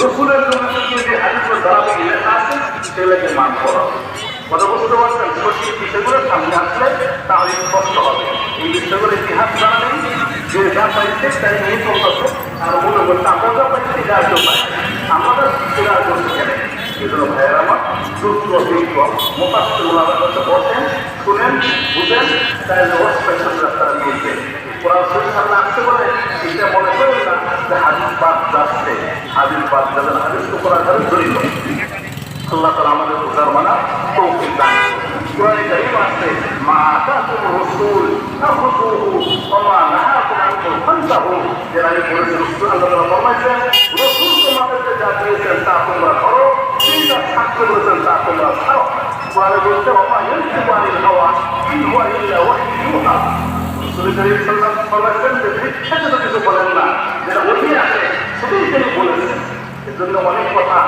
রসুলের জন্য যে হাদিসের দ্বারা লেখা আছে, সেগুলোকে মান করা। কথা বুঝতে পারছেন সঠিক বিষয়গুলো সামনে আসলে তাহলে স্পষ্ট হবে। এই বিষয়গুলো ইতিহাস জানা নেই যে যা পাইছে তাই নিয়ে চলতেছে। আর মনে করছে আমরা যা পাইছি যার জন্য আমাদের শিক্ষিরা করছে এগুলো ভাইয়ের আমার মোকাশিল ওলামার কাছে বসেন, শুনেন, বুঝেন, তাহলে অস্পেশন রাস্তা নিয়েছে বাদ যাচ্ছে। হাদিস বাদ যাবেন হাদিস তো কোরআন ধরে জড়িত আল্লাহ তালা আমাদের উদ্ধার মানা, তৌফিক দান কোরআনে কারিম আছে, মা আতাকুম রাসূল, ফাখুযুহু ওয়া মা নাহাকুম আনহু ফান্তাহু। যেটা আমি বলেছি রাসূল তোমরা সেটাই তিনি বলেছেন এজন্য অনেক কথা